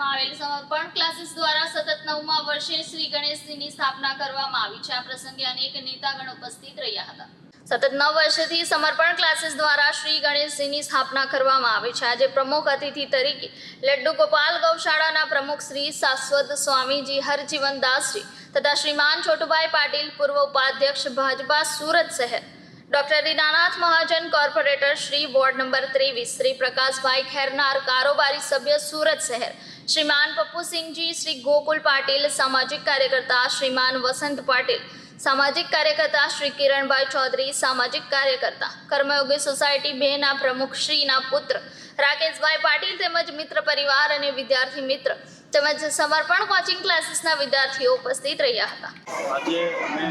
માં આવેલ સમર્પણ ક્લાસીસ દ્વારા સતત નવમા વર્ષે શ્રી ગણેશજીની સ્થાપના કરવામાં આવી છે. આ પ્રસંગે અનેક નેતાગણ ઉપસ્થિત રહ્યા હતા. સતત નવ વર્ષથી સમર્પણ ક્લાસીસ દ્વારા શ્રી ગણેશજીની સ્થાપના કરવામાં આવી છે. આજે પ્રમુખ અતિથિ તરીકે લડ્ડુ ગોપાલ ગૌશાળાના પ્રમુખ શ્રી શાશ્વત સ્વામીજી, હરજીવન દાસજી તથા શ્રીમાન છોટુભાઈ પાટીલ, પૂર્વ ઉપાધ્યક્ષ ભાજપા સુરત શહેર, doctor Dinanath Mahajan corporator, Shri ward number ત્રેવીસ, શ્રી પ્રકાશભાઈ ખેરનાર, કારોબારી સભ્ય સુરત શહેર શ્રીમાન પપ્પુસિંહજી શ્રી ગોકુલ પાટીલ, સામાજિક કાર્યકર્તા શ્રીમાન વસંત પાટીલ, સામાજિક કાર્યકર્તા શ્રી કિરણભાઈ ચૌધરી, સામાજિક કાર્યકર્તા, કર્મયોગી સોસાયટી બેના પ્રમુખ શ્રીના પુત્ર, રાકેશભાઈ પાટીલ તેમજ મિત્ર પરિવાર અને વિદ્યાર્થી મિત્ર તેમજ સમર્પણ કોચિંગ ક્લાસીસના વિદ્યાર્થીઓ ઉપસ્થિત રહ્યા હતા. આજે અમે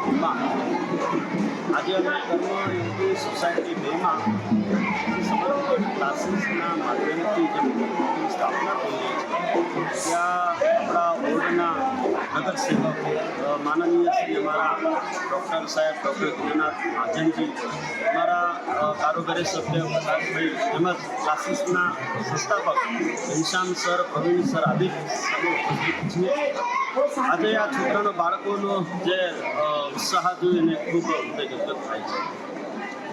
કર્મમાં આજે અમે કર્મ સોસાયટી બેમાં ક્લાસીસના માધ્યમથી જે મૂર્તિની સ્થાપના થઈ રહી છે ત્યાં આપણા વોર્ડના નગર સેવક અ, માનનીય શ્રી અમારા ડૉક્ટર સાહેબ ડૉક્ટર ગુરુનાથ મહાજનજી અમારા કારોબારી સભ્ય પ્રકાશભાઈ તેમજ ક્લાસીસના સંસ્થાપક ઘનશ્યામ સર પ્રવીણ સર આદિ આજે આ છોકરાના બાળકોનો જે ઉત્સાહ જોઈને ખૂબ ઉત્તેજક થાય છે.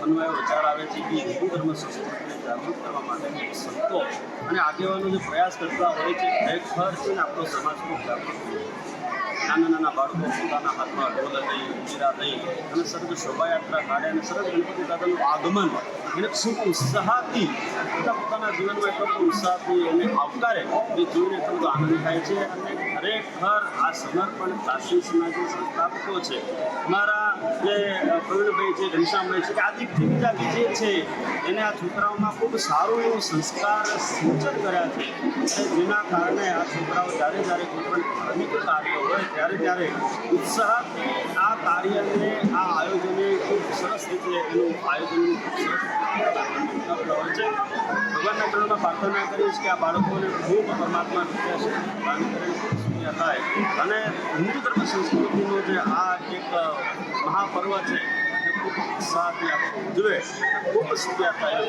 મનમાં વિચાર આવે છે કે હિન્દુ ધર્મ સંસ્કૃતિને જાગૃત કરવા માટે સંતો અને આગેવાનો જે પ્રયાસ કરતા હોય છે ખરેખર છે ને આપણો સમાજ ખૂબ જાગૃત નાના નાના બાળકો પોતાના હાથમાં ઢોલ લઈ ઉંજીરા લઈ અને સરસ શોભાયાત્રા કાઢે અને સરસ ગણપતિ દાદાનું આગમન એને ખૂબ ઉત્સાહથી બધા પોતાના જીવનમાં એટલો ઉત્સાહથી એને આવકારે એ જોઈને એટલો આનંદ થાય છે અને ખરેખર આ સમર્પણ ક્લાસીસના જે સંસ્થાપકો છે. મારા જે પ્રવીણભાઈ છે, ઘનશ્યામભાઈ છે, કે આદિકથી બીજા જે છે. એને આ છોકરાઓમાં ખૂબ સારું એવું સંસ્કાર સિંચન કર્યા છે. જેના કારણે આ છોકરાઓ જ્યારે જ્યારે કોઈ પણ ધાર્મિક કાર્ય હોય, ત્યારે ત્યારે ઉત્સાહથી આ કાર્યને, આ આયોજને ખૂબ સરસ રીતે એનું આયોજન ખૂબ સરસ રીતે કરતા હોય છે ભગવાનના ચરણમાં પ્રાર્થના કરીશ કે આ બાળકોને ખૂબ પરમાત્મા દાન થાય. અને હિન્દુ ધર્મ સંસ્કૃતિનો જે આ એક મહાપર્વ છે એ ખૂબ ઉત્સાહથી ઉજવે ખૂબ સુખ્યા થાય.